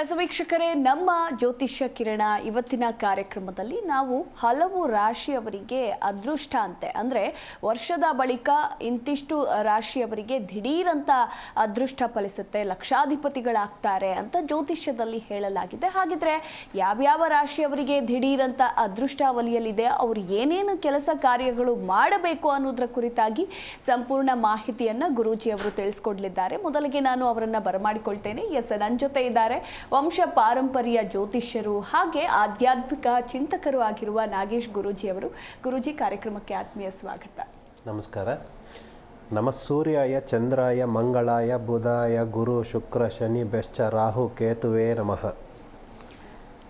S ವೀಕ್ಷಕರೇ, ನಮ್ಮ ಜ್ಯೋತಿಷ್ಯ ಕಿರಣ ಇವತ್ತಿನ ಕಾರ್ಯಕ್ರಮದಲ್ಲಿ ನಾವು ಹಲವು ರಾಶಿಯವರಿಗೆ ಅದೃಷ್ಟ ಅಂತೆ. ಅಂದರೆ ವರ್ಷದ ಬಳಿಕ ಇಂತಿಷ್ಟು ರಾಶಿಯವರಿಗೆ ದಿಢೀರಂತ ಅದೃಷ್ಟ ಫಲಿಸುತ್ತೆ, ಲಕ್ಷಾಧಿಪತಿಗಳಾಗ್ತಾರೆ ಅಂತ ಜ್ಯೋತಿಷ್ಯದಲ್ಲಿ ಹೇಳಲಾಗಿದೆ. ಹಾಗಿದ್ರೆ ಯಾವ್ಯಾವ ರಾಶಿಯವರಿಗೆ ದಿಢೀರಂತ ಅದೃಷ್ಟ ಒಲಿಯಲಿದೆ, ಅವರು ಏನೇನು ಕೆಲಸ ಕಾರ್ಯಗಳು ಮಾಡಬೇಕು ಅನ್ನೋದರ ಕುರಿತಾಗಿ ಸಂಪೂರ್ಣ ಮಾಹಿತಿಯನ್ನು ಗುರೂಜಿಯವರು ತಿಳಿಸ್ಕೊಡ್ಲಿದ್ದಾರೆ. ಮೊದಲಿಗೆ ನಾನು ಅವರನ್ನು ಬರಮಾಡಿಕೊಳ್ತೇನೆ. ಎಸ್ ನನ್ನ ಜೊತೆ ಇದ್ದಾರೆ ವಂಶ ಪಾರಂಪರ್ಯ ಜ್ಯೋತಿಷ್ಯರು ಹಾಗೆ ಆಧ್ಯಾತ್ಮಿಕ ಚಿಂತಕರು ಆಗಿರುವ ನಾಗೇಶ್ ಗುರುಜಿ ಅವರು. ಗುರೂಜಿ, ಕಾರ್ಯಕ್ರಮಕ್ಕೆ ಆತ್ಮೀಯ ಸ್ವಾಗತ. ನಮಸ್ಕಾರ. ನಮ ಸೂರ್ಯಾಯ, ಚಂದ್ರಾಯ, ಮಂಗಳಾಯ, ಬುಧಾಯ, ಗುರು, ಶುಕ್ರ, ಶನಿ, ಬೆಶ್ಚ, ರಾಹು, ಕೇತುವೇ ನಮಃ.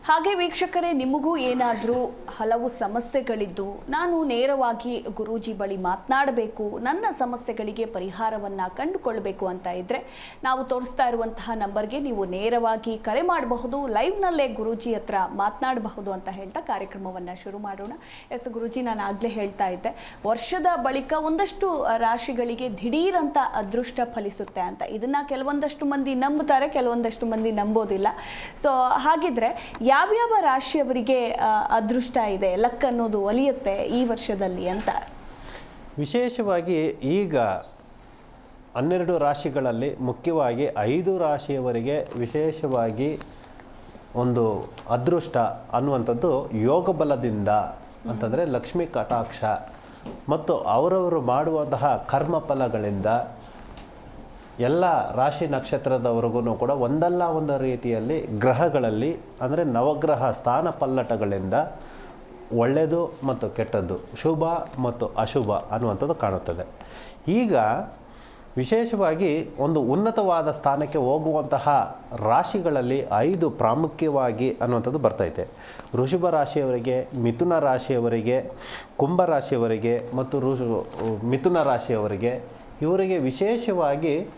ಹಾಗೆ ವೀಕ್ಷಕರೇ, ನಿಮಗೂ ಏನಾದರೂ ಹಲವು ಸಮಸ್ಯೆಗಳಿದ್ದು ನಾನು ನೇರವಾಗಿ ಗುರೂಜಿ ಬಳಿ ಮಾತನಾಡಬೇಕು, ನನ್ನ ಸಮಸ್ಯೆಗಳಿಗೆ ಪರಿಹಾರವನ್ನು ಕಂಡುಕೊಳ್ಬೇಕು ಅಂತ ಇದ್ದರೆ ನಾವು ತೋರಿಸ್ತಾ ಇರುವಂತಹ ನಂಬರ್ಗೆ ನೀವು ನೇರವಾಗಿ ಕರೆ ಮಾಡಬಹುದು, ಲೈವ್ನಲ್ಲೇ ಗುರೂಜಿ ಹತ್ರ ಮಾತನಾಡಬಹುದು ಅಂತ ಹೇಳ್ತಾ ಕಾರ್ಯಕ್ರಮವನ್ನು ಶುರು ಮಾಡೋಣ. ಎಸ್ ಗುರೂಜಿ, ನಾನು ಆಗಲೇ ಹೇಳ್ತಾ ಇದ್ದೆ, ವರ್ಷದ ಬಳಿಕ ಒಂದಷ್ಟು ರಾಶಿಗಳಿಗೆ ದಿಢೀರಂತ ಅದೃಷ್ಟ ಫಲಿಸುತ್ತೆ ಅಂತ. ಇದನ್ನು ಕೆಲವೊಂದಷ್ಟು ಮಂದಿ ನಂಬುತ್ತಾರೆ, ಕೆಲವೊಂದಷ್ಟು ಮಂದಿ ನಂಬೋದಿಲ್ಲ. ಸೊ ಹಾಗಿದ್ರೆ ಯಾವ್ಯಾವ ರಾಶಿಯವರಿಗೆ ಅದೃಷ್ಟ ಇದೆ, ಲಕ್ ಅನ್ನೋದು ಒಲಿಯುತ್ತೆ ಈ ವರ್ಷದಲ್ಲಿ ಅಂತ? ವಿಶೇಷವಾಗಿ ಈಗ ಹನ್ನೆರಡು ರಾಶಿಗಳಲ್ಲಿ ಮುಖ್ಯವಾಗಿ ಐದು ರಾಶಿಯವರಿಗೆ ವಿಶೇಷವಾಗಿ ಒಂದು ಅದೃಷ್ಟ ಅನ್ನುವಂಥದ್ದು ಯೋಗ ಬಲದಿಂದ ಅಂತಂದರೆ ಲಕ್ಷ್ಮೀ ಕಟಾಕ್ಷ. ಮತ್ತು ಅವರವರು ಮಾಡುವಂತಹ ಕರ್ಮ ಫಲಗಳಿಂದ ಎಲ್ಲ ರಾಶಿ ನಕ್ಷತ್ರದವರೆಗೂ ಕೂಡ ಒಂದಲ್ಲ ಒಂದು ರೀತಿಯಲ್ಲಿ ಗ್ರಹಗಳಲ್ಲಿ, ಅಂದರೆ ನವಗ್ರಹ ಸ್ಥಾನ ಪಲ್ಲಟಗಳಿಂದ ಒಳ್ಳೆಯದು ಮತ್ತು ಕೆಟ್ಟದ್ದು, ಶುಭ ಮತ್ತು ಅಶುಭ ಅನ್ನುವಂಥದ್ದು ಕಾಣುತ್ತದೆ. ಈಗ ವಿಶೇಷವಾಗಿ ಒಂದು ಉನ್ನತವಾದ ಸ್ಥಾನಕ್ಕೆ ಹೋಗುವಂತಹ ರಾಶಿಗಳಲ್ಲಿ ಐದು ಪ್ರಾಮುಖ್ಯವಾಗಿ ಅನ್ನುವಂಥದ್ದು ಬರ್ತೈತೆ. ಋಷಭ ರಾಶಿಯವರಿಗೆ, ಮಿಥುನ ರಾಶಿಯವರಿಗೆ, ಕುಂಭ ರಾಶಿಯವರಿಗೆ ಮತ್ತು ಋಷು, ಮಿಥುನ ರಾಶಿಯವರಿಗೆ ಇವರಿಗೆ ವಿಶೇಷವಾಗಿ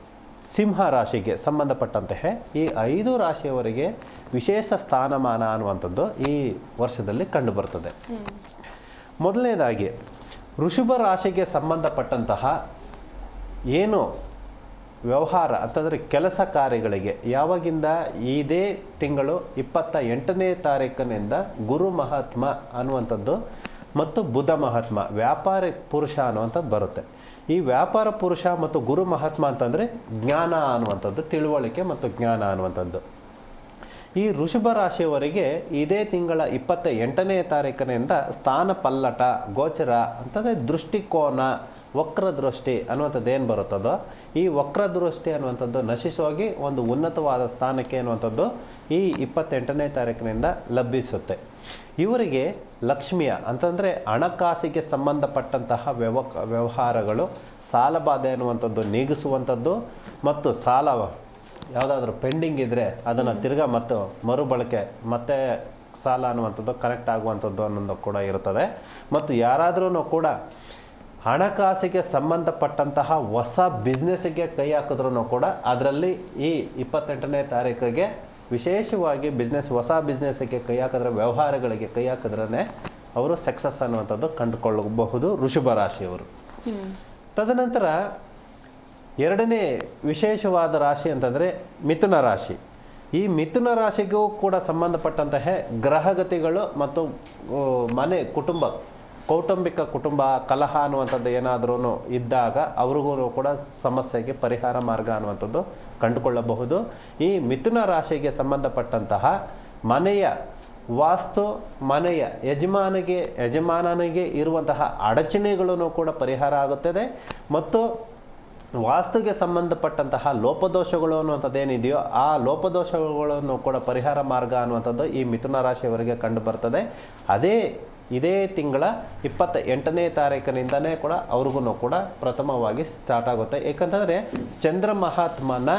ಸಿಂಹ ರಾಶಿಗೆ ಸಂಬಂಧಪಟ್ಟಂತಹ ಈ ಐದು ರಾಶಿಯವರಿಗೆ ವಿಶೇಷ ಸ್ಥಾನಮಾನ ಅನ್ನುವಂಥದ್ದು ಈ ವರ್ಷದಲ್ಲಿ ಕಂಡುಬರ್ತದೆ. ಮೊದಲನೇದಾಗಿ ಋಷಭ ರಾಶಿಗೆ ಸಂಬಂಧಪಟ್ಟಂತಹ ಏನು ವ್ಯವಹಾರ ಅಂತಂದರೆ ಕೆಲಸ ಕಾರ್ಯಗಳಿಗೆ ಯಾವಾಗಿಂದ ಇದೇ ತಿಂಗಳು ಇಪ್ಪತ್ತ ಎಂಟನೇ ತಾರೀಕಿನಿಂದ ಗುರು ಮಹಾತ್ಮ ಅನ್ನುವಂಥದ್ದು ಮತ್ತು ಬುಧ ಮಹಾತ್ಮ, ವ್ಯಾಪಾರ ಪುರುಷ ಅನ್ನುವಂಥದ್ದು ಬರುತ್ತೆ. ಈ ವ್ಯಾಪಾರ ಪುರುಷ ಮತ್ತು ಗುರು ಮಹಾತ್ಮ ಅಂತಂದರೆ ಜ್ಞಾನ ಅನ್ನುವಂಥದ್ದು, ತಿಳುವಳಿಕೆ ಮತ್ತು ಜ್ಞಾನ ಅನ್ನುವಂಥದ್ದು. ಈ ಋಷಭ ರಾಶಿಯವರಿಗೆ ಇದೇ ತಿಂಗಳ ಇಪ್ಪತ್ತ ಎಂಟನೇ ತಾರೀಕಿನಿಂದ ಸ್ಥಾನ ಪಲ್ಲಟ ಗೋಚರ ಅಂತಂದರೆ ದೃಷ್ಟಿಕೋನ ವಕ್ರ ದೃಷ್ಟಿ ಅನ್ನುವಂಥದ್ದು ಏನು ಬರುತ್ತದೋ ಈ ವಕ್ರ ದೃಷ್ಟಿ ಅನ್ನುವಂಥದ್ದು ನಶಿಸುವಾಗಿ ಒಂದು ಉನ್ನತವಾದ ಸ್ಥಾನಕ್ಕೆ ಅನ್ನುವಂಥದ್ದು ಈ ಇಪ್ಪತ್ತೆಂಟನೇ ತಾರೀಕಿನಿಂದ ಲಭಿಸುತ್ತೆ ಇವರಿಗೆ ಲಕ್ಷ್ಮಿಯ ಅಂತಂದರೆ ಹಣಕಾಸಿಗೆ ಸಂಬಂಧಪಟ್ಟಂತಹ ವ್ಯವ ವ್ಯವಹಾರಗಳು ಸಾಲಬಾಧೆ ಅನ್ನುವಂಥದ್ದು ನೀಗಿಸುವಂಥದ್ದು ಮತ್ತು ಸಾಲ ಯಾವುದಾದ್ರೂ ಪೆಂಡಿಂಗ್ ಇದ್ದರೆ ಅದನ್ನು ತಿರ್ಗಾ ಮತ್ತು ಮರುಬಳಕೆ ಮತ್ತೆ ಸಾಲ ಅನ್ನುವಂಥದ್ದು ಕರೆಕ್ಟ್ ಆಗುವಂಥದ್ದು ಅನ್ನೋದು ಕೂಡ ಇರುತ್ತದೆ. ಮತ್ತು ಯಾರಾದ್ರೂ ಕೂಡ ಹಣಕಾಸಿಗೆ ಸಂಬಂಧಪಟ್ಟಂತಹ ಹೊಸ ಬಿಸ್ನೆಸ್ಸಿಗೆ ಕೈ ಹಾಕಿದ್ರೂ ಕೂಡ ಅದರಲ್ಲಿ ಈ ಇಪ್ಪತ್ತೆಂಟನೇ ತಾರೀಕಿಗೆ ವಿಶೇಷವಾಗಿ ಬಿಸ್ನೆಸ್ ಹೊಸ ಬಿಸ್ನೆಸ್ಗೆ ಕೈ ಹಾಕಿದ್ರೆ, ವ್ಯವಹಾರಗಳಿಗೆ ಕೈ ಹಾಕಿದ್ರೇ ಅವರು ಸಕ್ಸಸ್ ಅನ್ನುವಂಥದ್ದು ಕಂಡುಕೊಳ್ಳಬಹುದು ಋಷಭ ರಾಶಿಯವರು. ತದನಂತರ ಎರಡನೇ ವಿಶೇಷವಾದ ರಾಶಿ ಅಂತಂದರೆ ಮಿಥುನ ರಾಶಿ. ಈ ಮಿಥುನ ರಾಶಿಗೂ ಕೂಡ ಸಂಬಂಧಪಟ್ಟಂತಹ ಗ್ರಹಗತಿಗಳು ಮತ್ತು ಮನೆ, ಕುಟುಂಬ ಕೌಟುಂಬಿಕ ಕುಟುಂಬ, ಕಲಹ ಅನ್ನುವಂಥದ್ದು ಏನಾದ್ರೂ ಇದ್ದಾಗ ಅವ್ರಿಗೂ ಕೂಡ ಸಮಸ್ಯೆಗೆ ಪರಿಹಾರ ಮಾರ್ಗ ಅನ್ನುವಂಥದ್ದು ಕಂಡುಕೊಳ್ಳಬಹುದು. ಈ ಮಿಥುನ ರಾಶಿಗೆ ಸಂಬಂಧಪಟ್ಟಂತಹ ಮನೆಯ ವಾಸ್ತು, ಮನೆಯ ಯಜಮಾನಿಗೆ, ಯಜಮಾನನಿಗೆ ಇರುವಂತಹ ಅಡಚಣೆಗಳನ್ನು ಕೂಡ ಪರಿಹಾರ ಆಗುತ್ತದೆ. ಮತ್ತು ವಾಸ್ತುಗೆ ಸಂಬಂಧಪಟ್ಟಂತಹ ಲೋಪದೋಷಗಳು ಅನ್ನುವಂಥದ್ದು ಏನಿದೆಯೋ ಆ ಲೋಪದೋಷಗಳನ್ನು ಕೂಡ ಪರಿಹಾರ ಮಾರ್ಗ ಅನ್ನುವಂಥದ್ದು ಈ ಮಿಥುನ ರಾಶಿಯವರಿಗೆ ಕಂಡು ಬರ್ತದೆ. ಅದೇ ಇದೇ ತಿಂಗಳ ಇಪ್ಪತ್ತ ಎಂಟನೇ ತಾರೀಕಿನಿಂದನೇ ಕೂಡ ಅವ್ರಿಗೂ ಕೂಡ ಪ್ರಥಮವಾಗಿ ಸ್ಟಾರ್ಟ್ ಆಗುತ್ತೆ. ಏಕೆಂತಂದರೆ ಚಂದ್ರ ಮಹಾತ್ಮನ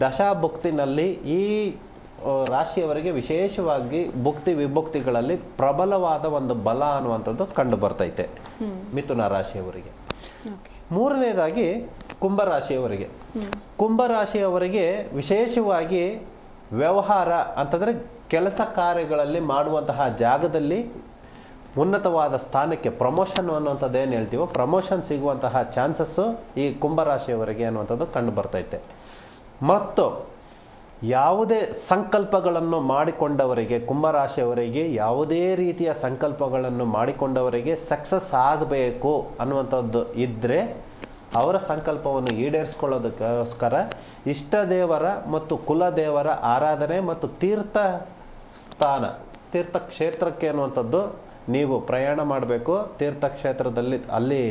ದಶಾಭುಕ್ತಿನಲ್ಲಿ ಈ ರಾಶಿಯವರಿಗೆ ವಿಶೇಷವಾಗಿ ಭುಕ್ತಿ ವಿಭುಕ್ತಿಗಳಲ್ಲಿ ಪ್ರಬಲವಾದ ಒಂದು ಬಲ ಅನ್ನುವಂಥದ್ದು ಕಂಡು ಬರ್ತೈತೆ. ಮಿಥುನ ರಾಶಿಯವರಿಗೆ. ಮೂರನೇದಾಗಿ ಕುಂಭರಾಶಿಯವರಿಗೆ ಕುಂಭರಾಶಿಯವರಿಗೆ ವಿಶೇಷವಾಗಿ ವ್ಯವಹಾರ ಅಂತಂದರೆ ಕೆಲಸ ಕಾರ್ಯಗಳಲ್ಲಿ ಮಾಡುವಂತಹ ಜಾಗದಲ್ಲಿ ಉನ್ನತವಾದ ಸ್ಥಾನಕ್ಕೆ ಪ್ರಮೋಷನ್ ಅನ್ನುವಂಥದ್ದು ಏನು ಹೇಳ್ತೀವೋ ಪ್ರಮೋಷನ್ ಸಿಗುವಂತಹ ಚಾನ್ಸಸ್ಸು ಈ ಕುಂಭರಾಶಿಯವರಿಗೆ ಅನ್ನುವಂಥದ್ದು ಕಂಡು ಬರ್ತೈತೆ. ಮತ್ತು ಯಾವುದೇ ಸಂಕಲ್ಪಗಳನ್ನು ಮಾಡಿಕೊಂಡವರಿಗೆ, ಕುಂಭರಾಶಿಯವರಿಗೆ ಯಾವುದೇ ರೀತಿಯ ಸಂಕಲ್ಪಗಳನ್ನು ಮಾಡಿಕೊಂಡವರಿಗೆ ಸಕ್ಸಸ್ ಆಗಬೇಕು ಅನ್ನುವಂಥದ್ದು ಇದ್ದರೆ ಅವರ ಸಂಕಲ್ಪವನ್ನು ಈಡೇರಿಸ್ಕೊಳ್ಳೋದಕ್ಕೋಸ್ಕರ ಇಷ್ಟ ದೇವರ ಮತ್ತು ಕುಲದೇವರ ಆರಾಧನೆ ಮತ್ತು ತೀರ್ಥ ಸ್ಥಾನ ತೀರ್ಥಕ್ಷೇತ್ರಕ್ಕೆ ಅನ್ನುವಂಥದ್ದು ನೀವು ಪ್ರಯಾಣ ಮಾಡಬೇಕು, ತೀರ್ಥಕ್ಷೇತ್ರದಲ್ಲಿ ಅಲ್ಲಿ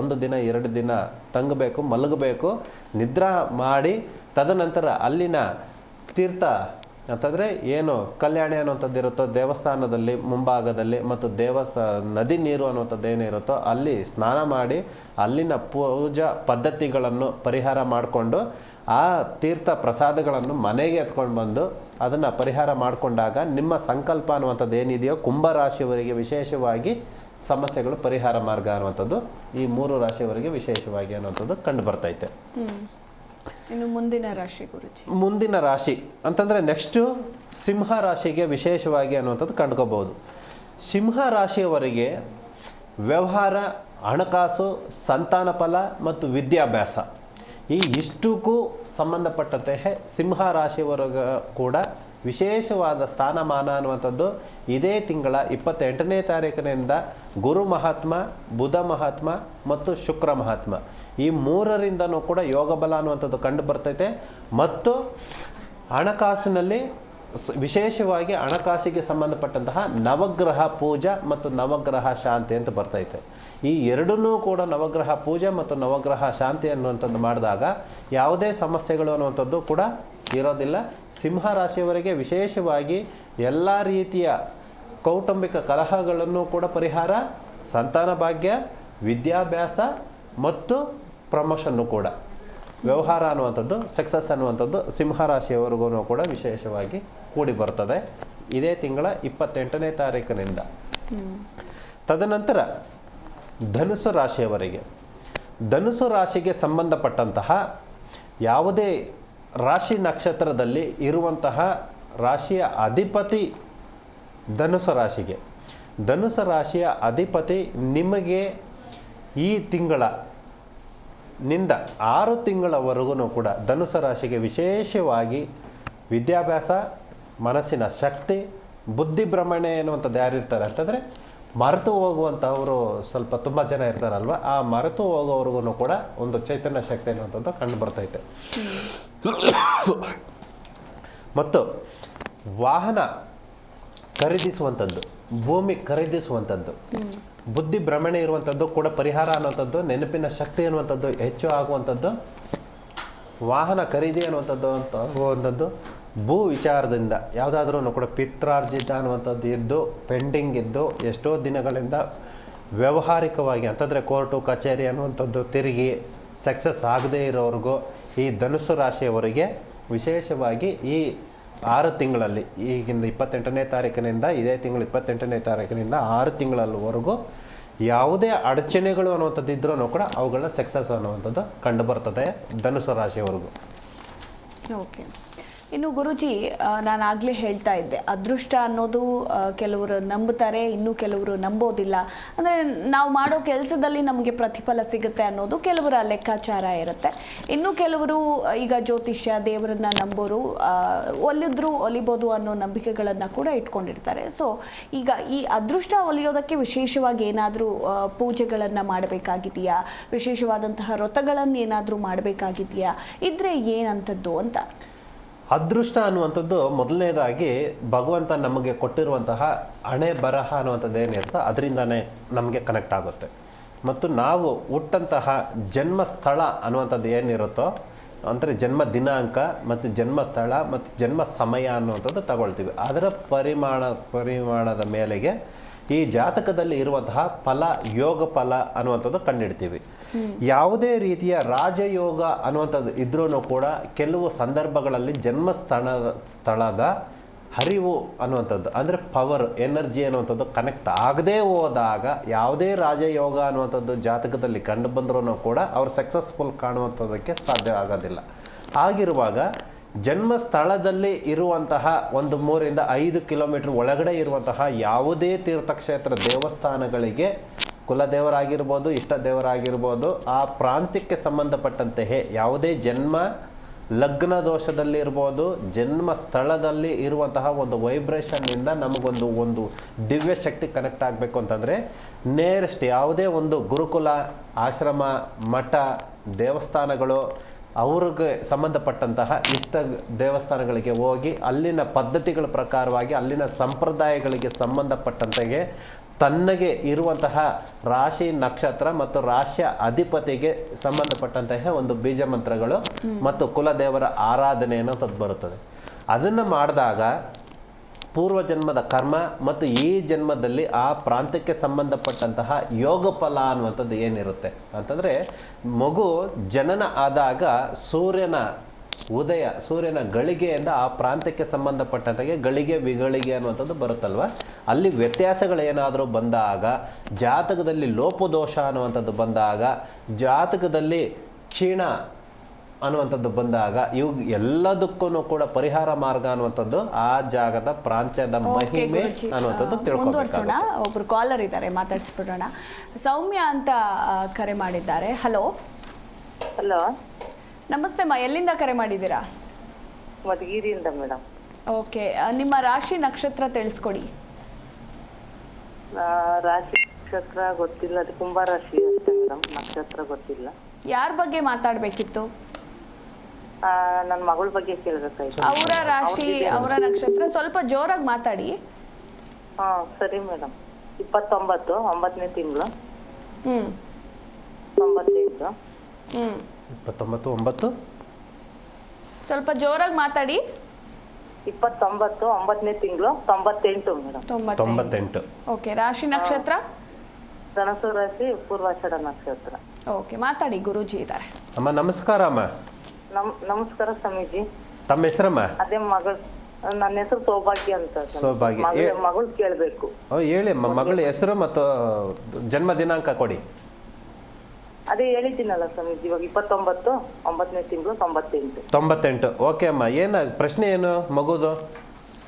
ಒಂದು ದಿನ, ಎರಡು ದಿನ ತಂಗಬೇಕು, ಮಲಗಬೇಕು, ನಿದ್ರಾ ಮಾಡಿ, ತದನಂತರ ಅಲ್ಲಿನ ತೀರ್ಥ ಅಂತಂದರೆ ಏನು ಕಲ್ಯಾಣಿ ಅನ್ನುವಂಥದ್ದು ಇರುತ್ತೋ, ದೇವಸ್ಥಾನದಲ್ಲಿ ಮುಂಭಾಗದಲ್ಲಿ ಮತ್ತು ದೇವಸ್ಥಾ, ನದಿ ನೀರು ಅನ್ನುವಂಥದ್ದು ಏನಿರುತ್ತೋ ಅಲ್ಲಿ ಸ್ನಾನ ಮಾಡಿ ಅಲ್ಲಿನ ಪೂಜಾ ಪದ್ಧತಿಗಳನ್ನು ಪರಿಹಾರ ಮಾಡಿಕೊಂಡು ಆ ತೀರ್ಥ ಪ್ರಸಾದಗಳನ್ನು ಮನೆಗೆ ಎತ್ಕೊಂಡು ಬಂದು ಅದನ್ನು ಪರಿಹಾರ ಮಾಡಿಕೊಂಡಾಗ ನಿಮ್ಮ ಸಂಕಲ್ಪ ಅನ್ನುವಂಥದ್ದು ಏನಿದೆಯೋ ಕುಂಭರಾಶಿಯವರಿಗೆ ವಿಶೇಷವಾಗಿ ಸಮಸ್ಯೆಗಳು ಪರಿಹಾರ ಮಾರ್ಗ ಅನ್ನುವಂಥದ್ದು ಈ ಮೂರು ರಾಶಿಯವರಿಗೆ ವಿಶೇಷವಾಗಿ ಅನ್ನುವಂಥದ್ದು ಕಂಡು ಬರ್ತೈತೆ. ಇನ್ನು ಮುಂದಿನ ರಾಶಿ ಗುರುಜಿ. ಮುಂದಿನ ರಾಶಿ ಅಂತಂದರೆ ನೆಕ್ಸ್ಟು ಸಿಂಹ ರಾಶಿಗೆ ವಿಶೇಷವಾಗಿ ಅನ್ನುವಂಥದ್ದು ಕಂಡ್ಕೋಬಹುದು ಸಿಂಹ ರಾಶಿಯವರಿಗೆ ವ್ಯವಹಾರ ಹಣಕಾಸು ಸಂತಾನ ಫಲ ಮತ್ತು ವಿದ್ಯಾಭ್ಯಾಸ. ಈ ಇಷ್ಟಕ್ಕೂ ಸಂಬಂಧಪಟ್ಟಂತೆ ಸಿಂಹ ರಾಶಿಯವರೆಗ ಕೂಡ ವಿಶೇಷವಾದ ಸ್ಥಾನಮಾನ ಅನ್ನುವಂಥದ್ದು ಇದೇ ತಿಂಗಳ ಇಪ್ಪತ್ತೆಂಟನೇ ತಾರೀಕಿನಿಂದ ಗುರು ಮಹಾತ್ಮ, ಬುಧ ಮಹಾತ್ಮ ಮತ್ತು ಶುಕ್ರ ಮಹಾತ್ಮ. ಈ ಮೂರರಿಂದನೂ ಕೂಡ ಯೋಗ ಬಲ ಅನ್ನುವಂಥದ್ದು ಕಂಡು ಬರ್ತೈತೆ. ಮತ್ತು ಹಣಕಾಸಿನಲ್ಲಿ ವಿಶೇಷವಾಗಿ ಹಣಕಾಸಿಗೆ ಸಂಬಂಧಪಟ್ಟಂತಹ ನವಗ್ರಹ ಪೂಜಾ ಮತ್ತು ನವಗ್ರಹ ಶಾಂತಿ ಅಂತ ಬರ್ತೈತೆ. ಈ ಎರಡನ್ನೂ ಕೂಡ ನವಗ್ರಹ ಪೂಜೆ ಮತ್ತು ನವಗ್ರಹ ಶಾಂತಿ ಅನ್ನುವಂಥದ್ದು ಮಾಡಿದಾಗ ಯಾವುದೇ ಸಮಸ್ಯೆಗಳು ಅನ್ನುವಂಥದ್ದು ಕೂಡ ಇರೋದಿಲ್ಲ. ಸಿಂಹ ರಾಶಿಯವರಿಗೆ ವಿಶೇಷವಾಗಿ ಎಲ್ಲ ರೀತಿಯ ಕೌಟುಂಬಿಕ ಕಲಹಗಳನ್ನು ಕೂಡ ಪರಿಹಾರ ಸಂತಾನ ಭಾಗ್ಯ ವಿದ್ಯಾಭ್ಯಾಸ ಮತ್ತು ಪ್ರಮೋಷನ್ನು ಕೂಡ. ವ್ಯವಹಾರ ಅನ್ನುವಂಥದ್ದು ಸಕ್ಸಸ್ ಅನ್ನುವಂಥದ್ದು ಸಿಂಹ ರಾಶಿಯವರೆಗೂ ಕೂಡ ವಿಶೇಷವಾಗಿ ಕೂಡಿ ಬರ್ತದೆ. ಇದೇ ತಿಂಗಳ ಇಪ್ಪತ್ತೆಂಟನೇ ತಾರೀಕಿನಿಂದ ತದನಂತರ ಧನುಸು ರಾಶಿಯವರಿಗೆ. ಧನುಸು ರಾಶಿಗೆ ಸಂಬಂಧಪಟ್ಟಂತಹ ಯಾವುದೇ ರಾಶಿ ನಕ್ಷತ್ರದಲ್ಲಿ ಇರುವಂತಹ ರಾಶಿಯ ಅಧಿಪತಿ ಧನುಸು ರಾಶಿಗೆ. ಧನುಸು ರಾಶಿಯ ಅಧಿಪತಿ ನಿಮಗೆ ಈ ತಿಂಗಳ ನಿಂದ ಆರು ತಿಂಗಳವರೆಗೂ ಕೂಡ ಧನುಸು ರಾಶಿಗೆ ವಿಶೇಷವಾಗಿ ವಿದ್ಯಾಭ್ಯಾಸ, ಮನಸ್ಸಿನ ಶಕ್ತಿ ಬುದ್ಧಿಭ್ರಮಣೆ ಎನ್ನುವಂಥದ್ದು ಯಾರಿರ್ತಾರೆ ಅಂತಂದರೆ ಮರೆತು ಹೋಗುವಂಥವರು ಸ್ವಲ್ಪ ತುಂಬ ಜನ ಇರ್ತಾರಲ್ವ, ಆ ಮರೆತು ಹೋಗೋವ್ರಿಗೂ ಕೂಡ ಒಂದು ಚೈತನ್ಯ ಶಕ್ತಿ ಅನ್ನುವಂಥದ್ದು ಕಂಡು ಬರ್ತೈತೆ. ಮತ್ತು ವಾಹನ ಖರೀದಿಸುವಂಥದ್ದು, ಭೂಮಿ ಖರೀದಿಸುವಂಥದ್ದು, ಬುದ್ಧಿ ಭ್ರಮಣೆ ಇರುವಂಥದ್ದು ಕೂಡ ಪರಿಹಾರ ಅನ್ನುವಂಥದ್ದು, ನೆನಪಿನ ಶಕ್ತಿ ಅನ್ನುವಂಥದ್ದು ಹೆಚ್ಚು ಆಗುವಂಥದ್ದು, ವಾಹನ ಖರೀದಿ ಅನ್ನುವಂಥದ್ದು ಅಂತ ಅನ್ನುವಂಥದ್ದು ಭೂ ವಿಚಾರದಿಂದ ಯಾವುದಾದ್ರೂ ಕೂಡ ಪಿತ್ರಾರ್ಜಿತ ಅನ್ನುವಂಥದ್ದು ಇದ್ದು, ಪೆಂಡಿಂಗ್ ಇದ್ದು, ಎಷ್ಟೋ ದಿನಗಳಿಂದ ವ್ಯಾವಹಾರಿಕವಾಗಿ ಅಂತಂದರೆ ಕೋರ್ಟು, ಕಚೇರಿ ಅನ್ನುವಂಥದ್ದು ತಿರುಗಿ ಸಕ್ಸಸ್ ಆಗದೇ ಇರೋವರೆಗೂ ಈ ಧನುಸು ರಾಶಿಯವರಿಗೆ ವಿಶೇಷವಾಗಿ ಈ ಆರು ತಿಂಗಳಲ್ಲಿ, ಈಗಿಂದ ಇಪ್ಪತ್ತೆಂಟನೇ ತಾರೀಕಿನಿಂದ, ಇದೇ ತಿಂಗಳು ಇಪ್ಪತ್ತೆಂಟನೇ ತಾರೀಕಿನಿಂದ ಆರು ತಿಂಗಳಲ್ಲಿವರೆಗೂ ಯಾವುದೇ ಅಡಚಣೆಗಳು ಅನ್ನುವಂಥದ್ದು ಇದ್ರೂ ಕೂಡ ಅವುಗಳ ಸಕ್ಸಸ್ ಅನ್ನುವಂಥದ್ದು ಕಂಡು ಬರ್ತದೆ ಧನುಸು ರಾಶಿಯವರೆಗೂ. ಓಕೆ. ಇನ್ನು ಗುರುಜಿ ನಾನು ಆಗಲೇ ಹೇಳ್ತಾ ಇದ್ದೆ. ಅದೃಷ್ಟ ಅನ್ನೋದು ಕೆಲವರು ನಂಬುತ್ತಾರೆ, ಇನ್ನು ಕೆಲವರು ನಂಬೋದಿಲ್ಲ. ಅಂದರೆ ನಾವು ಮಾಡೋ ಕೆಲಸದಲ್ಲಿ ನಮಗೆ ಪ್ರತಿಫಲ ಸಿಗುತ್ತೆ ಅನ್ನೋದು ಕೆಲವರ ಲೆಕ್ಕಾಚಾರ ಇರುತ್ತೆ. ಇನ್ನು ಕೆಲವರು ಈಗ ಜ್ಯೋತಿಷ್ಯ, ದೇವರನ್ನ ನಂಬೋರು ಒಲಿದ್ರು ಒಲಿಬೋದು ಅನ್ನೋ ನಂಬಿಕೆಗಳನ್ನು ಕೂಡ ಇಟ್ಕೊಂಡಿರ್ತಾರೆ. ಸೊ ಈಗ ಈ ಅದೃಷ್ಟ ಒಲಿಯೋದಕ್ಕೆ ವಿಶೇಷವಾಗಿ ಏನಾದರೂ ಪೂಜೆಗಳನ್ನು ಮಾಡಬೇಕಾಗಿದೆಯಾ? ವಿಶೇಷವಾದಂತಹ ವ್ರತಗಳನ್ನು ಏನಾದರೂ ಮಾಡಬೇಕಾಗಿದೆಯಾ? ಇದ್ರೆ ಏನಂಥದ್ದು ಅಂತ. ಅದೃಷ್ಟ ಅನ್ನುವಂಥದ್ದು ಮೊದಲನೇದಾಗಿ ಭಗವಂತ ನಮಗೆ ಕೊಟ್ಟಿರುವಂತಹ ಹಣೆ ಬರಹ ಅನ್ನುವಂಥದ್ದು ಏನಿರುತ್ತೋ ಅದರಿಂದನೇ ನಮಗೆ ಕನೆಕ್ಟ್ ಆಗುತ್ತೆ. ಮತ್ತು ನಾವು ಹುಟ್ಟಂತಹ ಜನ್ಮ ಸ್ಥಳ ಅನ್ನುವಂಥದ್ದು ಏನಿರುತ್ತೋ ಅಂದರೆ ಜನ್ಮ ದಿನಾಂಕ ಮತ್ತು ಜನ್ಮ ಸ್ಥಳ ಮತ್ತು ಜನ್ಮ ಸಮಯ ಅನ್ನುವಂಥದ್ದು ತಗೊಳ್ತೀವಿ. ಅದರ ಪರಿಮಾಣ, ಪರಿಮಾಣದ ಮೇಲೆಗೆ ಈ ಜಾತಕದಲ್ಲಿ ಇರುವಂತಹ ಫಲ ಯೋಗ ಫಲ ಅನ್ನುವಂಥದ್ದು ಕಂಡಿಡ್ತೀವಿ. ಯಾವುದೇ ರೀತಿಯ ರಾಜಯೋಗ ಅನ್ನುವಂಥದ್ದು ಇದ್ರೂ ಕೂಡ ಕೆಲವು ಸಂದರ್ಭಗಳಲ್ಲಿ ಜನ್ಮ ಸ್ಥಳ ಸ್ಥಳದ ಹರಿವು ಅನ್ನುವಂಥದ್ದು, ಅಂದರೆ ಪವರ್ ಎನರ್ಜಿ ಅನ್ನುವಂಥದ್ದು ಕನೆಕ್ಟ್ ಆಗದೇ ಹೋದಾಗ ಯಾವುದೇ ರಾಜಯೋಗ ಅನ್ನುವಂಥದ್ದು ಜಾತಕದಲ್ಲಿ ಕಂಡು ಬಂದ್ರೂ ಕೂಡ ಅವ್ರು ಸಕ್ಸಸ್ಫುಲ್ ಕಾಣುವಂಥದ್ದಕ್ಕೆ ಸಾಧ್ಯ ಆಗೋದಿಲ್ಲ. ಆಗಿರುವಾಗ ಜನ್ಮ ಸ್ಥಳದಲ್ಲಿ ಇರುವಂತಹ ಒಂದು ಮೂರಿಂದ ಐದು ಕಿಲೋಮೀಟರ್ ಒಳಗಡೆ ಇರುವಂತಹ ಯಾವುದೇ ತೀರ್ಥಕ್ಷೇತ್ರ ದೇವಸ್ಥಾನಗಳಿಗೆ ಕುಲದೇವರಾಗಿರ್ಬೋದು ಇಷ್ಟ ದೇವರಾಗಿರ್ಬೋದು ಆ ಪ್ರಾಂತ್ಯಕ್ಕೆ ಸಂಬಂಧಪಟ್ಟಂತೆಯೇ ಯಾವುದೇ ಜನ್ಮ ಲಗ್ನ ದೋಷದಲ್ಲಿರ್ಬೋದು ಜನ್ಮ ಸ್ಥಳದಲ್ಲಿ ಇರುವಂತಹ ಒಂದು ವೈಬ್ರೇಷನ್ನಿಂದ ನಮಗೊಂದು ಒಂದು ದಿವ್ಯ ಶಕ್ತಿ ಕನೆಕ್ಟ್ ಆಗಬೇಕು ಅಂತಂದರೆ ನೇರೆಸ್ಟ್ ಯಾವುದೇ ಒಂದು ಗುರುಕುಲ, ಆಶ್ರಮ, ಮಠ, ದೇವಸ್ಥಾನಗಳು, ಅವ್ರಿಗೆ ಸಂಬಂಧಪಟ್ಟಂತಹ ಇಷ್ಟ ದೇವಸ್ಥಾನಗಳಿಗೆ ಹೋಗಿ ಅಲ್ಲಿನ ಪದ್ಧತಿಗಳ ಪ್ರಕಾರವಾಗಿ ಅಲ್ಲಿನ ಸಂಪ್ರದಾಯಗಳಿಗೆ ಸಂಬಂಧಪಟ್ಟಂತೆಗೆ ತನ್ನಗೆ ಇರುವಂತಹ ರಾಶಿ ನಕ್ಷತ್ರ ಮತ್ತು ರಾಶಿಯ ಅಧಿಪತಿಗೆ ಸಂಬಂಧಪಟ್ಟಂತಹ ಒಂದು ಬೀಜ ಮಂತ್ರಗಳು ಮತ್ತು ಕುಲದೇವರ ಆರಾಧನೆ ಅನ್ನೋಂಥದ್ದು ಬರುತ್ತದೆ ಅದನ್ನು ಮಾಡಿದಾಗ ಪೂರ್ವ ಜನ್ಮದ ಕರ್ಮ ಮತ್ತು ಈ ಜನ್ಮದಲ್ಲಿ ಆ ಪ್ರಾಂತ್ಯಕ್ಕೆ ಸಂಬಂಧಪಟ್ಟಂತಹ ಯೋಗ ಫಲ ಅನ್ನುವಂಥದ್ದು ಏನಿರುತ್ತೆ ಅಂತಂದರೆ ಮಗು ಜನನ ಆದಾಗ ಸೂರ್ಯನ ಉದಯ ಸೂರ್ಯನ ಗಳಿಗೆಯಿಂದ ಆ ಪ್ರಾಂತ್ಯಕ್ಕೆ ಸಂಬಂಧಪಟ್ಟಂತೆ ಗಳಿಗೆ ವಿಗಳಿಗೆ ಅನ್ನುವಂಥದ್ದು ಬರುತ್ತಲ್ವ? ಅಲ್ಲಿ ವ್ಯತ್ಯಾಸಗಳೇನಾದರೂ ಬಂದಾಗ ಜಾತಕದಲ್ಲಿ ಲೋಪದೋಷ ಅನ್ನುವಂಥದ್ದು ಬಂದಾಗ ಜಾತಕದಲ್ಲಿ ಕ್ಷೀಣ ಅನ್ನುವಂಥದ್ದು ಬಂದಾಗ ಇವು ಎಲ್ಲದಕ್ಕೂ ಕೂಡ ಪರಿಹಾರ ಮಾರ್ಗ ಅನ್ನುವಂಥದ್ದು ಆ ಜಾಗದ ಪ್ರಾಂತ್ಯದ ಮಹಿಮೆ ಅನ್ನುವಂಥದ್ದು ತಿಳ್ಕೊಂಡು ಮುಂದುವರ್ಸೋಣ ಒಬ್ರು ಕಾಲರ್ ಇದ್ದಾರೆ ಮಾತಾಡಿಸ್ಬಿಡೋಣ. ಸೌಮ್ಯ ಅಂತ ಕರೆ ಮಾಡಿದ್ದಾರೆ. ಹಲೋ ಹಲೋ ನಮಸ್ತೆ ಮಾ ಎಲ್ಲಿಂದ ಕರೆ ಮಾಡಿದ್ದೀರಾ? ಮಧುಗಿರಿಯಿಂದ ಮೇಡಮ್. ಓಕೆ ನಿಮ್ಮ ರಾಶಿ ನಕ್ಷತ್ರ ತಿಳಿಸ್ಕೊಡಿ. ರಾಶಿ ನಕ್ಷತ್ರ ಗೊತ್ತಿಲ್ಲ ಅದು ಕುಂಭ ರಾಶಿ ಅಷ್ಟೇ ಮೇಡಮ್ ನಕ್ಷತ್ರ ಗೊತ್ತಿಲ್ಲ. ಯಾರ ಬಗ್ಗೆ ಮಾತಾಡಬೇಕಿತ್ತು? ನನ್ನ ಮಗಳ ಬಗ್ಗೆ ಕೇಳ್ಬೇಕಾಯ್ತು. ಅವರ ರಾಶಿ ಅವರ ನಕ್ಷತ್ರ ಸ್ವಲ್ಪ ಜೋರಾಗಿ ಮಾತಾಡಿ. ಹಾ ಸರಿ ಮೇಡಮ್. ಇಪ್ಪತ್ತೊಂಬತ್ತು ಒಂಬತ್ತನೇ ತಿಂಗಳು. ಹ್ಮ್. ತೊಂಬತ್ತೆಂಟು ಹ್ಮ್. ಇಪ್ಪತ್ತೊಂಬತ್ತು ಒಂಬತ್ತು? ಸ್ವಲ್ಪ ಜೋರಾಗಿ ಮಾತಾಡಿ. ಇಪ್ಪತ್ತೊಂಬತ್ತು ಒಂಬತ್ತನೇ ತಿಂಗಳು ತೊಂಬತ್ತೆಂಟು ಮೇಡಮ್. ತೊಂಬತ್ತು ತೊಂಬತ್ತೆಂಟು. ಓಕೆ ರಾಶಿ ನಕ್ಷತ್ರ? ಧನಸು ರಾಶಿ ಪೂರ್ವಾಷಾಢ ನಕ್ಷತ್ರ. ಓಕೆ ಮಾತಾಡಿ ಗುರೂಜಿ ಇದ್ದಾರೆ. ಅಮ್ಮ ನಮಸ್ಕಾರ ಅಮ್ಮ. ನಮ್ ನಮಸ್ಕಾರ ಸ್ವಾಮೀಜಿ. ತಮ್ಮ ಹೆಸರಮ್ಮ? ಅದೇ ಮಗಳು ನನ್ನ ಹೆಸರು ಸೌಭಾಗ್ಯ ಅಂತ ಸ್ವಾಮಿ. ಸೌಭಾಗ್ಯ. ಮಗಳ ಏ- ಮಗಳು ಕೇಳ್ಬೇಕು. ಓ ಹೇಳಿ ಅಮ್ಮ ಮಗಳ ಹೆಸರು ಮತ್ತು ಜನ್ಮ ದಿನಾಂಕ ಕೊಡಿ. ಅದೇ ಹೇಳಿದ್ದೀನಲ್ಲ ಸ್ವಾಮೀಜಿ ಇವಾಗ ಇಪ್ಪತ್ತೊಂಬತ್ತು ಒಂಬತ್ತನೇ ತಿಂಗಳು ತೊಂಬತ್ತೆಂಟು. ತೊಂಬತ್ತೆಂಟು ಓಕೆ ಅಮ್ಮ. ಏನು ಪ್ರಶ್ನೆ ಏನು ಮಗುದು?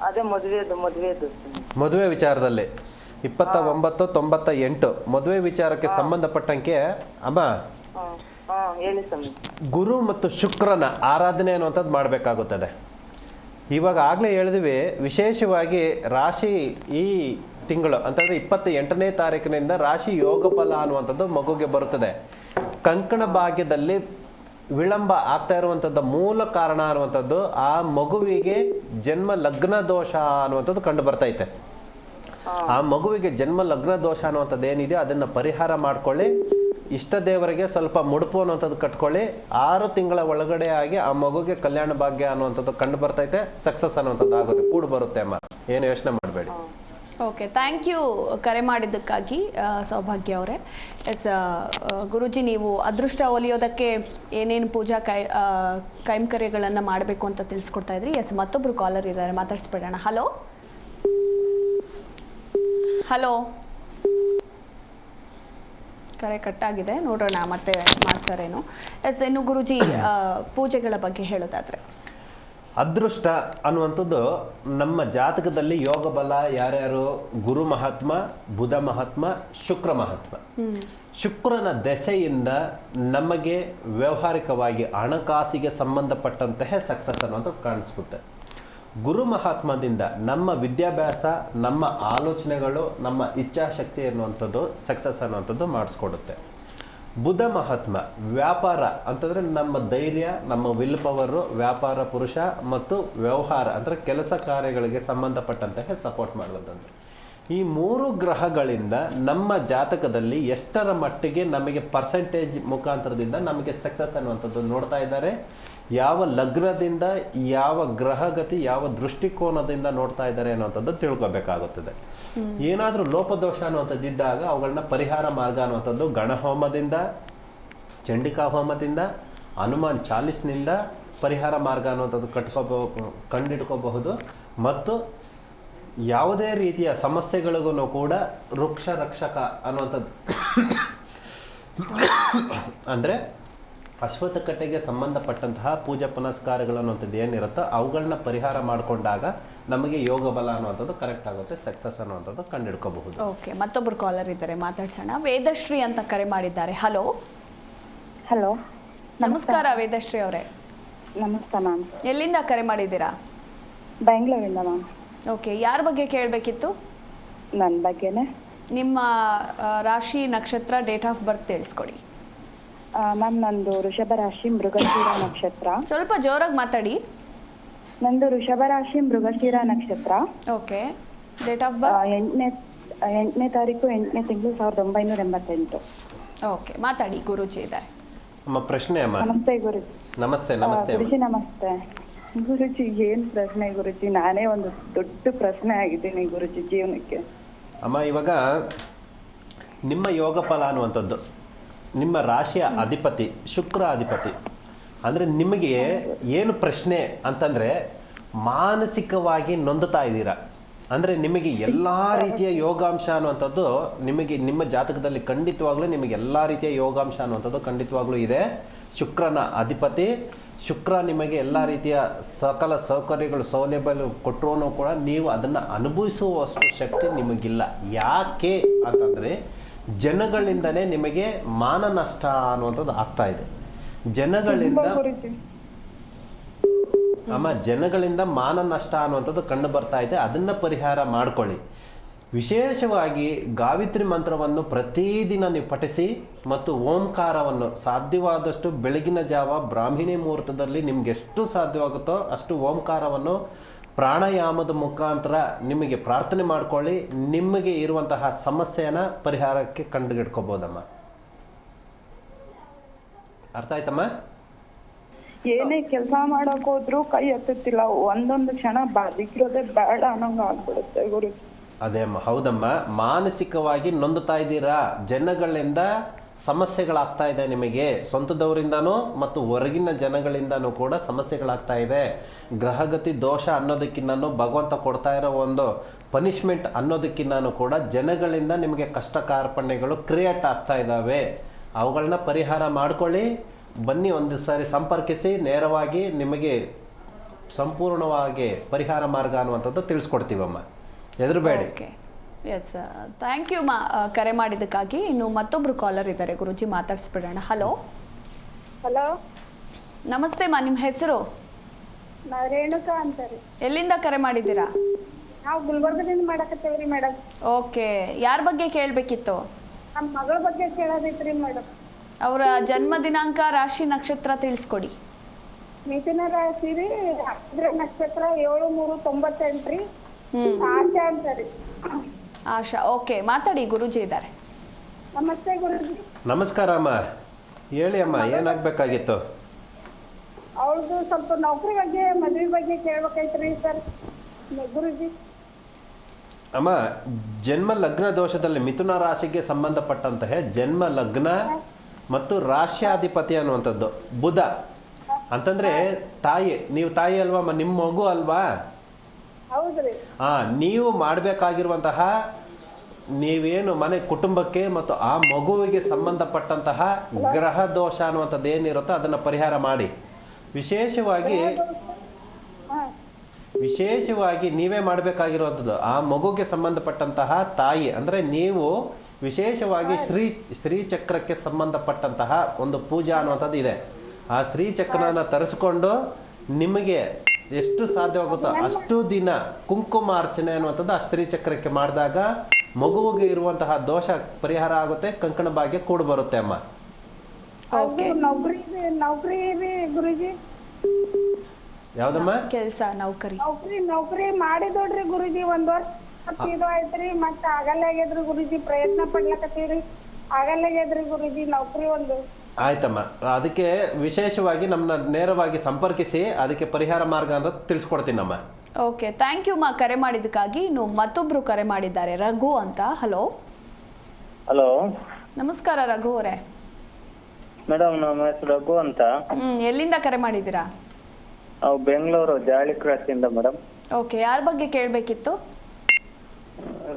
ಅದೇ ಮದುವೆದು ಮದುವೆದು ಮದುವೆ ವಿಚಾರದಲ್ಲಿ. ಇಪ್ಪತ್ತ ಒಂಬತ್ತು ತೊಂಬತ್ತ ಎಂಟು. ಮದುವೆ ವಿಚಾರಕ್ಕೆ ಸಂಬಂಧಪಟ್ಟಂಗೆ ಅಮ್ಮ ಹೇಳಿ ಸ್ವಾಮಿ ಗುರು ಮತ್ತು ಶುಕ್ರನ ಆರಾಧನೆ ಅನ್ನುವಂಥದ್ದು ಮಾಡಬೇಕಾಗುತ್ತದೆ. ಇವಾಗ ಆಗಲೇ ಹೇಳಿದ್ವಿ ವಿಶೇಷವಾಗಿ ರಾಶಿ ಈ ತಿಂಗಳು ಅಂತಂದರೆ ಇಪ್ಪತ್ತ ಎಂಟನೇ ತಾರೀಕಿನಿಂದ ರಾಶಿ ಯೋಗ ಫಲ ಅನ್ನುವಂಥದ್ದು ಮಗುಗೆ ಬರುತ್ತದೆ. ಕಂಕಣ ಭಾಗ್ಯದಲ್ಲಿ ವಿಳಂಬ ಆಗ್ತಾ ಇರುವಂಥದ್ದು ಮೂಲ ಕಾರಣ ಅನ್ನುವಂಥದ್ದು, ಆ ಮಗುವಿಗೆ ಜನ್ಮ ಲಗ್ನ ದೋಷ ಅನ್ನುವಂಥದ್ದು ಕಂಡು ಬರ್ತೈತೆ ಆ ಮಗುವಿಗೆ ಜನ್ಮ ಲಗ್ನ ದೋಷ ಅನ್ನುವಂಥದ್ದು ಏನಿದೆಯೋ ಅದನ್ನ ಪರಿಹಾರ ಮಾಡ್ಕೊಳ್ಳಿ, ಇಷ್ಟ ದೇವರಿಗೆ ಸ್ವಲ್ಪ ಮುಡುಪು ಅನ್ನುವಂಥದ್ದು ಕಟ್ಕೊಳ್ಳಿ, ಆರು ತಿಂಗಳ ಒಳಗಡೆ ಆಗಿ ಆ ಮಗುಗೆ ಕಲ್ಯಾಣ ಭಾಗ್ಯ ಅನ್ನುವಂಥದ್ದು ಕಂಡು ಬರ್ತೈತೆ ಸಕ್ಸಸ್ ಅನ್ನುವಂಥದ್ದು ಆಗುತ್ತೆ, ಕೂಡು ಬರುತ್ತೆ ಅಮ್ಮ. ಏನು ಯೋಚನೆ ಮಾಡಬೇಡಿ. ಓಕೆ ಥ್ಯಾಂಕ್ ಯು ಕರೆ ಮಾಡಿದ್ದಕ್ಕಾಗಿ ಸೌಭಾಗ್ಯ ಅವರೇ. ಎಸ್ ಗುರುಜಿ, ನೀವು ಅದೃಷ್ಟ ಒಲಿಯೋದಕ್ಕೆ ಏನೇನು ಪೂಜಾ ಕೈ ಕೈಂಕರ್ಯಗಳನ್ನು ಮಾಡಬೇಕು ಅಂತ ತಿಳಿಸ್ಕೊಡ್ತಾ ಇದ್ರಿ. ಎಸ್ ಮತ್ತೊಬ್ಬರು ಕಾಲರ್ ಇದ್ದಾರೆ, ಮಾತಾಡಿಸ್ಬಿಡೋಣ. ಹಲೋ ಹಲೋ ಕರೆ ಕಟ್ಟಾಗಿದೆ, ನೋಡೋಣ ಮತ್ತೆ ಮಾಡ್ತಾರೇನು. ಎಸ್ ಇನ್ನು ಗುರುಜಿ ಪೂಜೆಗಳ ಬಗ್ಗೆ ಹೇಳೋದಾದ್ರೆ. ಅದೃಷ್ಟ ಅನ್ನುವಂಥದ್ದು ನಮ್ಮ ಜಾತಕದಲ್ಲಿ ಯೋಗ ಬಲ ಯಾರ್ಯಾರು? ಗುರು ಮಹಾತ್ಮ ಬುಧ ಮಹಾತ್ಮ ಶುಕ್ರ ಮಹಾತ್ಮ. ಶುಕ್ರನ ದೆಸೆಯಿಂದ ನಮಗೆ ವ್ಯಾವಹಾರಿಕವಾಗಿ ಹಣಕಾಸಿಗೆ ಸಂಬಂಧಪಟ್ಟಂತಹ ಸಕ್ಸಸ್ ಅನ್ನುವಂಥದ್ದು ಕಾಣಿಸ್ಬಿಡುತ್ತೆ. ಗುರು ಮಹಾತ್ಮದಿಂದ ನಮ್ಮ ವಿದ್ಯಾಭ್ಯಾಸ ನಮ್ಮ ಆಲೋಚನೆಗಳು ನಮ್ಮ ಇಚ್ಛಾಶಕ್ತಿ ಅನ್ನುವಂಥದ್ದು ಸಕ್ಸಸ್ ಅನ್ನುವಂಥದ್ದು ಮಾಡಿಸ್ಕೊಡುತ್ತೆ. ಬುಧ ಮಹಾತ್ಮ, ವ್ಯಾಪಾರ ಅಂತಂದ್ರೆ ನಮ್ಮ ಧೈರ್ಯ, ನಮ್ಮ ವಿಲ್ ಪವರು ವ್ಯಾಪಾರ ಪುರುಷ ಮತ್ತು ವ್ಯವಹಾರ ಅಂದ್ರೆ ಕೆಲಸ ಕಾರ್ಯಗಳಿಗೆ ಸಂಬಂಧಪಟ್ಟಂತಹ ಸಪೋರ್ಟ್ ಮಾಡುವಂಥದ್ದು ಈ ಮೂರು ಗ್ರಹಗಳಿಂದ ನಮ್ಮ ಜಾತಕದಲ್ಲಿ ಎಷ್ಟರ ಮಟ್ಟಿಗೆ ನಮಗೆ ಪರ್ಸೆಂಟೇಜ್ ಮುಖಾಂತರದಿಂದ ನಮಗೆ ಸಕ್ಸಸ್ ಅನ್ನುವಂಥದ್ದು ನೋಡ್ತಾ ಇದ್ದಾರೆ. ಯಾವ ಲಗ್ನದಿಂದ ಯಾವ ಗ್ರಹಗತಿ ಯಾವ ದೃಷ್ಟಿಕೋನದಿಂದ ನೋಡ್ತಾ ಇದ್ದಾರೆ ಅನ್ನುವಂಥದ್ದು ತಿಳ್ಕೊಬೇಕಾಗುತ್ತದೆ. ಏನಾದರೂ ಲೋಪದೋಷ ಅನ್ನುವಂಥದ್ದು ಇದ್ದಾಗ ಅವುಗಳನ್ನ ಪರಿಹಾರ ಮಾರ್ಗ ಅನ್ನುವಂಥದ್ದು ಗಣಹೋಮದಿಂದ ಚಂಡಿಕಾ ಹೋಮದಿಂದ ಹನುಮಾನ್ ಚಾಲಿಸ್ನಿಂದ ಪರಿಹಾರ ಮಾರ್ಗ ಅನ್ನುವಂಥದ್ದು ಕಟ್ಕೋಬೋ ಕಂಡಿಡ್ಕೋಬಹುದು. ಮತ್ತು ಯಾವುದೇ ರೀತಿಯ ಸಮಸ್ಯೆಗಳಿಗೂ ಕೂಡ ವೃಕ್ಷ ರಕ್ಷಕ ಅನ್ನುವಂಥದ್ದು ಅಂದರೆ ಅಶ್ವತ್ಥಕಟ್ಟೆಗೆ ಸಂಬಂಧಪಟ್ಟಂತಹ ಪೂಜಾ ಪುನಸ್ಕಾರಗಳು ಅನ್ನುವಂಥದ್ದು ಏನಿರುತ್ತೋ ಅವುಗಳನ್ನ ಪರಿಹಾರ ಮಾಡಿಕೊಂಡಾಗ ನಮಗೆ ಯೋಗ ಬಲ ಅನ್ನುವಂಥದ್ದು ಕರೆಕ್ಟ್ ಆಗುತ್ತೆ ಸಕ್ಸಸ್ ಅನ್ನುವಂಥದ್ದು ಕಂಡುಹಿಡ್ಕೋಬಹುದು. ಓಕೆ ಮತ್ತೊಬ್ಬರು ಕಾಲರ್ ಇದ್ದಾರೆ ಮಾತಾಡ್ಸೋಣ. ವೇದಶ್ರೀ ಅಂತ ಕರೆ ಮಾಡಿದ್ದಾರೆ. ಹಲೋ ಹಲೋ ನಮಸ್ಕಾರ ವೇದಶ್ರೀ ಅವರೇ. ನಮಸ್ತೆ ಮ್ಯಾಮ್ ಎಲ್ಲಿಂದ ಕರೆ ಮಾಡಿದ್ದೀರಾ? ಬೆಂಗಳೂರಿಂದ ಮ್ಯಾಮ್ ಓಕೆ ಯಾರ ಬಗ್ಗೆ ಕೇಳಬೇಕಿತ್ತು? ನನ್ನ ಬಗ್ಗೆನೇ. ನಿಮ್ಮ ರಾಶಿ ನಕ್ಷತ್ರ ಡೇಟ್ ಆಫ್ ಬರ್ತ್ ತಿಳಿಸ್ಕೊಡಿ. ಮ್ಯಾಮ್ ನಂದು ಋಷಭ ರಾಶಿ ಮೃಗಶಿರ ನಕ್ಷತ್ರ. ಸ್ವಲ್ಪ ಜೋರಾಗಿ ಮಾತಾಡಿ. ನಂದು ಋಷಭ ರಾಶಿ ಮೃಗಶಿರ ನಕ್ಷತ್ರ. Okay. Date of ah, birth ಎಂಟನೇ ಎಂಟನೇ ತಾರೀಕು ಎಂಟನೇ ತಿಂಗಳು ಸಾವಿರದ ಒಂಬೈನೂರ ಎಂಬತ್ತೆಂಟು. ಓಕೆ. ಮಾತಾಡಿ ಗುರುಜಿ ಇದ್ದಾರೆ. ನಮ್ಮ ಪ್ರಶ್ನೆ ಅಮ್ಮ. ನಮಸ್ತೆ ಗುರುಜಿ. ನಮಸ್ತೆ ಆ, ನಮಸ್ತೆ ಅಮ್ಮ. ಗುರುಜಿ ನಮಸ್ತೆ. ಗುರುಜಿ ಏನ್ ಪ್ರಶ್ನೆ ಗುರುಜಿ? ನಾನೇ ಒಂದು ದೊಡ್ಡ ಪ್ರಶ್ನೆ ಆಗಿದ್ದೀನಿ ಗುರುಜಿ ಜೀವನಕ್ಕೆ. ಅಮ್ಮ ಇವಾಗ ನಿಮ್ಮ ಯೋಗ ಫಲ ಅನ್ನುವಂಥದ್ದು. ನಿಮ್ಮ ರಾಶಿಯ ಅಧಿಪತಿ, ಶುಕ್ರ ಅಧಿಪತಿ. ಅಂದರೆ ನಿಮಗೆ ಏನು ಪ್ರಶ್ನೆ ಅಂತಂದರೆ ಮಾನಸಿಕವಾಗಿ ನೊಂದುತ್ತಾ ಇದ್ದೀರಾ? ಅಂದರೆ ನಿಮಗೆ ಎಲ್ಲ ರೀತಿಯ ಯೋಗಾಂಶ ಅನ್ನುವಂಥದ್ದು ನಿಮಗೆ ನಿಮ್ಮ ಜಾತಕದಲ್ಲಿ ಖಂಡಿತವಾಗ್ಲೂ ನಿಮಗೆ ಎಲ್ಲ ರೀತಿಯ ಯೋಗಾಂಶ ಅನ್ನುವಂಥದ್ದು ಖಂಡಿತವಾಗ್ಲೂ ಇದೆ. ಶುಕ್ರನ ಅಧಿಪತಿ, ಶುಕ್ರ ನಿಮಗೆ ಎಲ್ಲ ರೀತಿಯ ಸಕಲ ಸೌಕರ್ಯಗಳು, ಸೌಲಭ್ಯಗಳು ಕೊಟ್ಟರೂ ಕೂಡ ನೀವು ಅದನ್ನು ಅನುಭವಿಸುವಷ್ಟು ಶಕ್ತಿ ನಿಮಗಿಲ್ಲ. ಯಾಕೆ ಅಂತಂದರೆ ಜನಗಳಿಂದನೇ ನಿಮಗೆ ಮಾನ ನಷ್ಟ ಅನ್ನುವಂಥದ್ದು ಆಗ್ತಾ ಇದೆ. ಜನಗಳಿಂದ ಅಮ್ಮ ಜನಗಳಿಂದ ಮಾನ ನಷ್ಟ ಅನ್ನುವಂಥದ್ದು ಕಂಡು ಬರ್ತಾ ಇದೆ. ಅದನ್ನ ಪರಿಹಾರ ಮಾಡ್ಕೊಳ್ಳಿ. ವಿಶೇಷವಾಗಿ ಗಾವಿತ್ರಿ ಮಂತ್ರವನ್ನು ಪ್ರತಿದಿನ ನೀವು ಪಠಿಸಿ ಮತ್ತು ಓಂಕಾರವನ್ನು ಸಾಧ್ಯವಾದಷ್ಟು ಬೆಳಗಿನ ಜಾವ ಬ್ರಾಹ್ಮಿಣಿ ಮುಹೂರ್ತದಲ್ಲಿ ನಿಮ್ಗೆ ಎಷ್ಟು ಸಾಧ್ಯವಾಗುತ್ತೋ ಅಷ್ಟು ಓಂಕಾರವನ್ನು ಪ್ರಾಣಾಯಾಮದ ಮುಖಾಂತರ ನಿಮಗೆ ಪ್ರಾರ್ಥನೆ ಮಾಡ್ಕೊಳ್ಳಿ ನಿಮಗೆ ಇರುವಂತಹ ಸಮಸ್ಯೆನ ಪರಿಹಾರಕ್ಕೆ ಕಂಡುಗಿಡ್ಕೋಬೋದಮ್ಮ ಅರ್ಥ ಆಯ್ತಮ್ಮ? ಏನೇ ಕೆಲಸ ಮಾಡಕ್ ಹೋದ್ರು ಕೈ ಎತ್ತುತ್ತಿಲ್ಲ ಒಂದೊಂದು ಕ್ಷಣ ಬದುಕಿರೋದೇ ಬೇಡ ಅನ್ನಂಗ ಆಗ್ಬಿಡುತ್ತೆ ಗುರು. ಅದೇ ಅಮ್ಮ ಹೌದಮ್ಮ. ಮಾನಸಿಕವಾಗಿ ನೊಂದುತ್ತಾ ಇದ್ದೀರಾ? ಜನಗಳಿಂದ ಸಮಸ್ಯೆಗಳಾಗ್ತಾ ಇದೆ ನಿಮಗೆ. ಸ್ವಂತದವರಿಂದನೂ ಮತ್ತು ಹೊರಗಿನ ಜನಗಳಿಂದನೂ ಕೂಡ ಸಮಸ್ಯೆಗಳಾಗ್ತಾ ಇದೆ. ಗ್ರಹಗತಿ ದೋಷ ಅನ್ನೋದಕ್ಕಿನ್ನೂ ಭಗವಂತ ಕೊಡ್ತಾ ಇರೋ ಒಂದು ಪನಿಷ್ಮೆಂಟ್ ಅನ್ನೋದಕ್ಕಿನ್ನೂ ಕೂಡ ಜನಗಳಿಂದ ನಿಮಗೆ ಕಷ್ಟ ಕಾರ್ಪಣ್ಯಗಳು ಕ್ರಿಯೇಟ್ ಆಗ್ತಾ ಇದ್ದಾವೆ. ಅವುಗಳನ್ನ ಪರಿಹಾರ ಮಾಡ್ಕೊಳ್ಳಿ. ಬನ್ನಿ ಒಂದು ಸಾರಿ ಸಂಪರ್ಕಿಸಿ. ನೇರವಾಗಿ ನಿಮಗೆ ಸಂಪೂರ್ಣವಾಗಿ ಪರಿಹಾರ ಮಾರ್ಗ ಅನ್ನುವಂಥದ್ದು ತಿಳಿಸ್ಕೊಡ್ತೀವಮ್ಮ. ಹೆದರಬೇಡಿ. ಎಸ್ ಥ್ಯಾಂಕ್ ಯು ಮಾ ಕರೆ ಮಾಡಿದ್ದಕ್ಕಾಗಿ. ಇನ್ನು ಮತ್ತೊಬ್ರು ಕಾಲರ್ ಇದ್ದಾರೆ. ಗುರುಜಿ ಮಾತಾಡ್ಸ್ಬಿಡೋಣ. ಹಲೋ ಹಲೋ ನಮಸ್ತೆ ಮಾ ನಿಮ್ಮ ಹೆಸರು? ನಾವ್ ರೇಣುಕಾ ಅಂತಾರಿ ಎಲ್ಲಿಂದ ಕರೆ ಮಾಡಿದ್ದೀರಾ? ನಾವು ಗುಲ್ಬರ್ಗದಿಂದ ಮಾಡಕತ್ತೇವ್ರಿ ಮೇಡಮ್ ಓಕೆ. ಯಾರ ಬಗ್ಗೆ ಕೇಳಬೇಕಿತ್ತು? ನಮ್ಮ ಮಗಳ ಬಗ್ಗೆ ಕೇಳೋದೈತ್ರಿ ಮೇಡಮ್ ಅವರ ಜನ್ಮ ದಿನಾಂಕ ರಾಶಿ ನಕ್ಷತ್ರ ತಿಳಿಸ್ಕೊಡಿ. ಮಿಥುನ ರಾಶಿ ರೀ ನಕ್ಷತ್ರ ಏಳು ಮೂರು ತೊಂಬತ್ತೆಂಟ್ರಿ ಹ್ಮ್. ಆಶಾ ಅಂತಾರಿ ಆಶಾ ಓಕೆ ಮಾತಾಡಿ ಗುರುಜಿ ಇದ್ದಾರೆ. ನಮಸ್ತೆ ಗುರುಜಿ. ನಮಸ್ಕಾರ ಅಮ್ಮ. ಹೇಳಿ ಅಮ್ಮ ಏನಾಗಬೇಕಾಗಿತ್ತು? ಅವಳದು ಸ್ವಲ್ಪ ನೌಕರಿ ಬಗ್ಗೆ ಮದುವೆ ಬಗ್ಗೆ ಕೇಳ್ಬೇಕೈತ್ರಿ ಸರ್. ಗುರುಜಿ. ಅಮ್ಮ ಜನ್ಮ ಲಗ್ನ ದೋಷದಲ್ಲಿ ಮಿಥುನ ರಾಶಿಗೆ ಸಂಬಂಧಪಟ್ಟಂತಹ ಜನ್ಮ ಲಗ್ನ ಮತ್ತು ರಾಶ್ಯಾಧಿಪತಿ ಅನ್ನುವಂಥದ್ದು ಬುಧ. ಅಂತಂದ್ರೆ ತಾಯಿ ನೀವು ತಾಯಿ ಅಲ್ವಾ ಅಮ್ಮ? ನಿಮ್ಮ ಮಗು ಅಲ್ವಾ? ಆ ನೀವು ಮಾಡಬೇಕಾಗಿರುವಂತಹ ನೀವೇನು ಮನೆ ಕುಟುಂಬಕ್ಕೆ ಮತ್ತು ಆ ಮಗುವಿಗೆ ಸಂಬಂಧಪಟ್ಟಂತಹ ಗ್ರಹ ದೋಷ ಅನ್ನುವಂಥದ್ದು ಏನಿರುತ್ತೋ ಅದನ್ನು ಪರಿಹಾರ ಮಾಡಿ. ವಿಶೇಷವಾಗಿ ಹಾ. ವಿಶೇಷವಾಗಿ ನೀವೇ ಮಾಡಬೇಕಾಗಿರುವಂಥದ್ದು. ಆ ಮಗುಗೆ ಸಂಬಂಧಪಟ್ಟಂತಹ ತಾಯಿ ಅಂದರೆ ನೀವು ವಿಶೇಷವಾಗಿ ಶ್ರೀ ಶ್ರೀಚಕ್ರಕ್ಕೆ ಸಂಬಂಧಪಟ್ಟಂತಹ ಒಂದು ಪೂಜಾ ಅನ್ನುವಂಥದ್ದು ಇದೆ. ಆ ಶ್ರೀಚಕ್ರನ ತರಿಸ್ಕೊಂಡು ನಿಮಗೆ ಎಷ್ಟು ಸಾಧ್ಯವಾಗುತ್ತೋ ಅಷ್ಟು ದಿನ ಕುಂಕುಮ ಅರ್ಚನೆ ಅನ್ನುವಂಥದ್ದು ಆ ಶ್ರೀಚಕ್ರಕ್ಕೆ ಮಾಡಿದಾಗ ಮಗುವಿಗೆ ಇರುವಂತಹ ದೋಷ ಪರಿಹಾರ ಆಗುತ್ತೆ ಕಂಕಣ ಭಾಗ್ಯ ಕೂಡ ಬರುತ್ತೆ ಅಮ್ಮ. ನೌಕರಿ ನೌಕರಿ ಗುರುಜಿ. ಯಾವ್ದಮ್ಮ? ಕೆಲಸ ನೌಕರಿ. ನೌಕರಿ ನೌಕರಿ ಮಾಡಿದೋಡ್ರಿ ಗುರುಜಿ ಒಂದ್ ವರ್ಷ. ಇದು ಆಯ್ತ್ರಿ ಮತ್ತ ಆಗಲ್ಲಾಗ್ಯದ್ರಿ ಗುರುಜಿ ಪ್ರಯತ್ನ ಪಡ್ಲಕತ್ತೀವ್ರಿ ಆಗಲ್ಲಾಗ್ಯದ್ರಿ ಗುರುಜಿ ನೌಕರಿ ಒಂದು ಆಯ್ತಮ್ಮ. ಅದಕ್ಕೆ ವಿಶೇಷವಾಗಿ ನಮ್ಮನ್ನ ನೇರವಾಗಿ ಸಂಪರ್ಕಿಸಿ ಅದಕ್ಕೆ ಪರಿಹಾರ ಮಾರ್ಗ ಅಂತ ತಿಳಿಸ್ಕೊಡ್ತೀನಮ್ಮ. ಓಕೆ ಥ್ಯಾಂಕ್ ಯು ಮಾ ಕರೆ ಮಾಡಿದ್ದಕ್ಕಾಗಿ. ಇನ್ನು ಮತ್ತೊಬ್ರು ಕರೆ ಮಾಡಿದ್ದಾರೆ ರಘು ಅಂತ. ಹಲೋ ಹಲೋ ನಮಸ್ಕಾರ ರಘು ಅವರೇ. ಮೇಡಮ್ ನಮ್ಮ ಹೆಸರು ರಘು ಅಂತ. ಹ್ಮ್ ಎಲ್ಲಿಂದ ಕರೆ ಮಾಡಿದ್ದೀರಾ? ನಾವು ಬೆಂಗಳೂರು ಜಾಳಿ ಇಂದ ಮೇಡಮ್ ಓಕೆ ಯಾರ ಬಗ್ಗೆ ಕೇಳಬೇಕಿತ್ತು?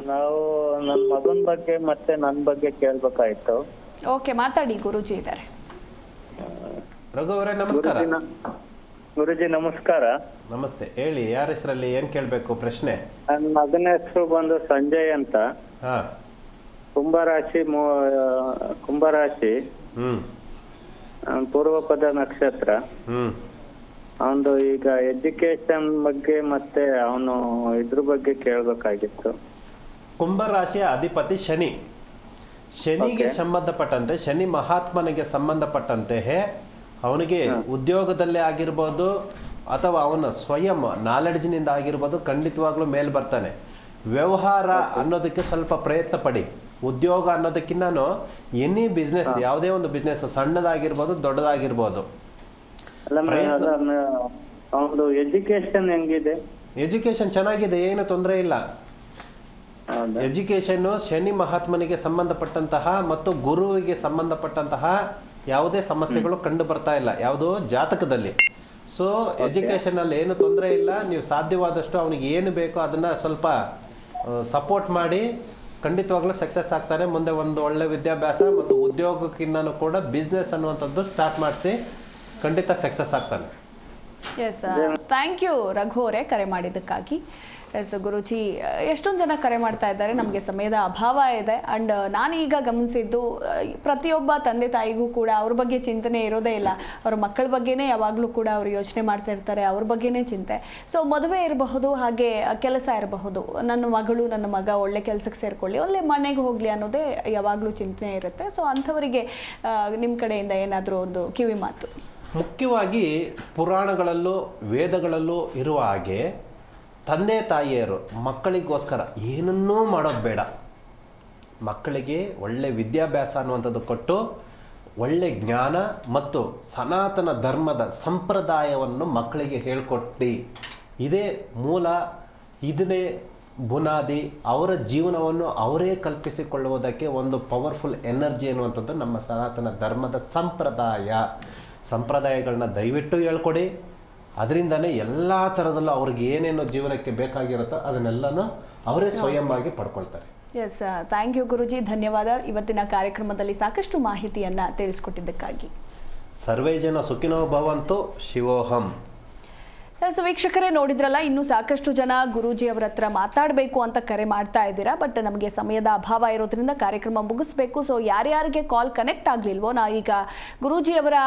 ನಾವು ನನ್ನ ಮಗನ ಬಗ್ಗೆ ಮತ್ತೆ ನನ್ನ ಬಗ್ಗೆ ಕೇಳ್ಬೇಕಾಯ್ತು. ಓಕೆ ಮಾತಾಡಿ ಗುರುಜಿ ಇದ್ದಾರೆ. ರಘು ಅವರೇ ನಮಸ್ಕಾರ. ಗುರುಜಿ ನಮಸ್ಕಾರ. ನಮಸ್ತೆ. ಹೇಳಿ ಯಾರ ಹೆಸರಲ್ಲಿ ಏನ್ ಕೇಳಬೇಕು ಪ್ರಶ್ನೆ? ನನ್ನ ಮಗನ ಹೆಸರು ಬಂದು ಸಂಜಯ್ ಅಂತ. ಹಾ. ಕುಂಭರಾಶಿ ಕುಂಭರಾಶಿ. ಹ್ಮ್. ಅವ್ನ್ ಪೂರ್ವ ಪದ ನಕ್ಷತ್ರ. ಹ್ಮ್. ಅವನು ಈಗ ಎಜುಕೇಶನ್ ಬಗ್ಗೆ ಮತ್ತೆ ಅವನು ಇದ್ರ ಬಗ್ಗೆ ಕೇಳ್ಬೇಕಾಗಿತ್ತು. ಕುಂಭರಾಶಿಯ ಅಧಿಪತಿ ಶನಿ. ಶನಿಗೆ. ಸಂಬಂಧಪಟ್ಟಂತೆ ಶನಿ ಮಹಾತ್ಮನಿಗೆ ಸಂಬಂಧಪಟ್ಟಂತೆ ಅವನಿಗೆ ಉದ್ಯೋಗದಲ್ಲೇ ಆಗಿರ್ಬೋದು ಅಥವಾ ಅವನ ಸ್ವಯಂ ನಾಲೆಡ್ಜ್ನಿಂದ ಆಗಿರ್ಬೋದು ಖಂಡಿತವಾಗ್ಲೂ ಮೇಲ್ ಬರ್ತಾನೆ. ವ್ಯವಹಾರ ಅನ್ನೋದಕ್ಕೆ ಸ್ವಲ್ಪ ಪ್ರಯತ್ನ ಪಡಿ. ಉದ್ಯೋಗ ಅನ್ನೋದಕ್ಕಿಂತಾನು ಎನಿ ಬಿಸ್ನೆಸ್ ಯಾವುದೇ ಒಂದು ಬಿಸ್ನೆಸ್ ಸಣ್ಣದಾಗಿರ್ಬೋದು ದೊಡ್ಡದಾಗಿರ್ಬೋದು. ಎಜುಕೇಶನ್ ಹೆಂಗಿದೆ? ಎಜುಕೇಶನ್ ಚೆನ್ನಾಗಿದೆ ಏನು ತೊಂದರೆ ಇಲ್ಲ. ಎಜುಕೇಶನ್ ಶನಿ ಮಹಾತ್ಮನಿಗೆ ಸಂಬಂಧಪಟ್ಟಂತಹ ಮತ್ತು ಗುರುವಿಗೆ ಸಂಬಂಧಪಟ್ಟಂತಹ ಯಾವುದೇ ಸಮಸ್ಯೆಗಳು ಕಂಡು ಬರ್ತಾ ಇಲ್ಲ. ಯಾವುದೋ ಜಾತಕದಲ್ಲಿ. ಸೊ ಎಜುಕೇಷನಲ್ಲಿ ಅಲ್ಲಿ ಏನು ತೊಂದರೆ ಇಲ್ಲ. ನೀವು ಸಾಧ್ಯವಾದಷ್ಟು ಅವನಿಗೆ ಏನು ಬೇಕೋ ಅದನ್ನ ಸ್ವಲ್ಪ ಸಪೋರ್ಟ್ ಮಾಡಿ ಖಂಡಿತವಾಗ್ಲೂ ಸಕ್ಸಸ್ ಆಗ್ತಾರೆ. ಮುಂದೆ ಒಂದು ಒಳ್ಳೆ ವಿದ್ಯಾಭ್ಯಾಸ ಮತ್ತು ಉದ್ಯೋಗಕ್ಕಿಂತ ಕೂಡ ಬಿಸ್ನೆಸ್ ಅನ್ನುವಂಥದ್ದು ಸ್ಟಾರ್ಟ್ ಮಾಡಿಸಿ ಖಂಡಿತ ಸಕ್ಸಸ್ ಆಗ್ತಾನೆ. ಎಸ್ ಥ್ಯಾಂಕ್ ಯು ರಘು ಅವರೇ ಕರೆ ಮಾಡಿದ್ದಕ್ಕಾಗಿ. ಎಸ್ ಗುರುಜಿ ಎಷ್ಟೊಂದು ಜನ ಕರೆ ಮಾಡ್ತಾ ಇದ್ದಾರೆ. ನಮಗೆ ಸಮಯದ ಅಭಾವ ಇದೆ. ಅಂಡ್ ನಾನೀಗ ಗಮನಿಸಿದ್ದು ಪ್ರತಿಯೊಬ್ಬ ತಂದೆ ತಾಯಿಗೂ ಕೂಡ ಅವ್ರ ಬಗ್ಗೆ ಚಿಂತನೆ ಇರೋದೇ ಇಲ್ಲ. ಅವ್ರ ಮಕ್ಕಳ ಬಗ್ಗೆನೇ ಯಾವಾಗಲೂ ಕೂಡ ಅವರು ಯೋಚನೆ ಮಾಡ್ತಾ ಇರ್ತಾರೆ. ಅವ್ರ ಬಗ್ಗೆನೇ ಚಿಂತೆ. ಸೊ ಮದುವೆ ಇರಬಹುದು ಹಾಗೆ ಕೆಲಸ ಇರಬಹುದು. ನನ್ನ ಮಗಳು ನನ್ನ ಮಗ ಒಳ್ಳೆ ಕೆಲಸಕ್ಕೆ ಸೇರ್ಕೊಳ್ಳಿ. ಒಳ್ಳೆ ಮನೆಗೆ ಹೋಗಲಿ ಅನ್ನೋದೇ ಯಾವಾಗಲೂ ಚಿಂತನೆ ಇರುತ್ತೆ. ಸೊ ಅಂಥವರಿಗೆ ನಿಮ್ಮ ಕಡೆಯಿಂದ ಏನಾದರೂ ಒಂದು ಕಿವಿ ಮಾತು. ಮುಖ್ಯವಾಗಿ ಪುರಾಣಗಳಲ್ಲೂ ವೇದಗಳಲ್ಲೂ ಇರುವ ಹಾಗೆ ತಂದೆ ತಾಯಿಯರು ಮಕ್ಕಳಿಗೋಸ್ಕರ ಏನನ್ನೂ ಮಾಡೋದು ಬೇಡ. ಮಕ್ಕಳಿಗೆ ಒಳ್ಳೆ ವಿದ್ಯಾಭ್ಯಾಸ ಅನ್ನುವಂಥದ್ದು ಕೊಟ್ಟು ಒಳ್ಳೆ ಜ್ಞಾನ ಮತ್ತು ಸನಾತನ ಧರ್ಮದ ಸಂಪ್ರದಾಯವನ್ನು ಮಕ್ಕಳಿಗೆ ಹೇಳ್ಕೊಟ್ಟು. ಇದೇ ಮೂಲ ಇದನ್ನೇ ಬುನಾದಿ ಅವರ ಜೀವನವನ್ನು ಅವರೇ ಕಲ್ಪಿಸಿಕೊಳ್ಳುವುದಕ್ಕೆ ಒಂದು ಪವರ್ಫುಲ್ ಎನರ್ಜಿ ಅನ್ನುವಂಥದ್ದು ನಮ್ಮ ಸನಾತನ ಧರ್ಮದ ಸಂಪ್ರದಾಯ. ಸಂಪ್ರದಾಯಗಳನ್ನ ದಯವಿಟ್ಟು ಹೇಳ್ಕೊಡಿ. ಅದರಿಂದನೇ ಎಲ್ಲ ಥರದಲ್ಲೂ ಅವ್ರಿಗೆ ಏನೇನು ಜೀವನಕ್ಕೆ ಬೇಕಾಗಿರುತ್ತೋ ಅದನ್ನೆಲ್ಲನೂ ಅವರೇ ಸ್ವಯಂವಾಗಿ ಪಡ್ಕೊಳ್ತಾರೆ. ಎಸ್ ಥ್ಯಾಂಕ್ ಯು ಗುರುಜಿ ಧನ್ಯವಾದ. ಇವತ್ತಿನ ಕಾರ್ಯಕ್ರಮದಲ್ಲಿ ಸಾಕಷ್ಟು ಮಾಹಿತಿಯನ್ನು ತಿಳಿಸ್ಕೊಟ್ಟಿದ್ದಕ್ಕಾಗಿ. ಸರ್ವೇ ಜನ ಸುಖಿನೋ ಭವಂತು ಶಿವೋಹಂ. ಎಸ್ ವೀಕ್ಷಕರೇ ನೋಡಿದ್ರಲ್ಲ, ಇನ್ನೂ ಸಾಕಷ್ಟು ಜನ ಗುರೂಜಿ ಅವರ ಹತ್ರ ಮಾತಾಡಬೇಕು ಅಂತ ಕರೆ ಮಾಡ್ತಾ ಇದ್ದೀರಾ, ಬಟ್ ನಮಗೆ ಸಮಯದ ಅಭಾವ ಇರೋದ್ರಿಂದ ಕಾರ್ಯಕ್ರಮ ಮುಗಿಸ್ಬೇಕು. ಸೊ ಯಾರ್ಯಾರಿಗೆ ಕಾಲ್ ಕನೆಕ್ಟ್ ಆಗಲಿಲ್ವೋ, ನಾವೀಗ ಗುರೂಜಿ ಅವರ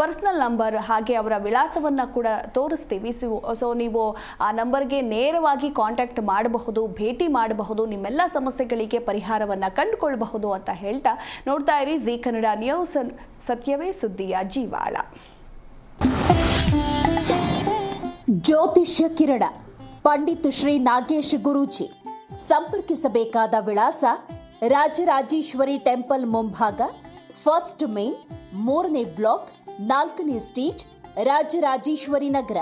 ಪರ್ಸ್ನಲ್ ನಂಬರ್ ಹಾಗೆ ಅವರ ವಿಳಾಸವನ್ನು ಕೂಡ ತೋರಿಸ್ತೀವಿ. ಸೊ ನೀವು ಆ ನಂಬರ್ಗೆ ನೇರವಾಗಿ ಕಾಂಟ್ಯಾಕ್ಟ್ ಮಾಡಬಹುದು, ಭೇಟಿ ಮಾಡಬಹುದು, ನಿಮ್ಮೆಲ್ಲ ಸಮಸ್ಯೆಗಳಿಗೆ ಪರಿಹಾರವನ್ನು ಕಂಡುಕೊಳ್ಬಹುದು ಅಂತ ಹೇಳ್ತಾ ನೋಡ್ತಾ ಇರಿ. ಜಿ ಕನ್ನಡ ನ್ಯೂಸ್, ಸತ್ಯವೇ ಸುದ್ದಿಯ ಜೀವಾಳ. ಜ್ಯೋತಿಷ್ಯ ಕಿರಣ. ಪಂಡಿತ್ ಶ್ರೀ ನಾಗೇಶ್ ಗುರೂಜಿ. ಸಂಪರ್ಕಿಸಬೇಕಾದ ವಿಳಾಸ ರಾಜರಾಜೇಶ್ವರಿ ಟೆಂಪಲ್ ಮುಂಭಾಗ, ಫಸ್ಟ್ ಮೇನ್, ಮೂರನೇ ಬ್ಲಾಕ್, ನಾಲ್ಕನೇ ಸ್ಟೇಜ್, ರಾಜರಾಜೇಶ್ವರಿ ನಗರ.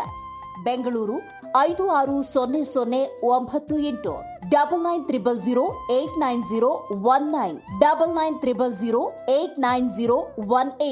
ಬೆಂಗಳೂರು ಐದು ಆರು ಸೊನ್ನೆ ಸೊನ್ನೆ ಒಂಬತ್ತು ಎಂಟು. Double nine triple zero eight nine zero one nine. Double nine triple zero eight nine zero one eight.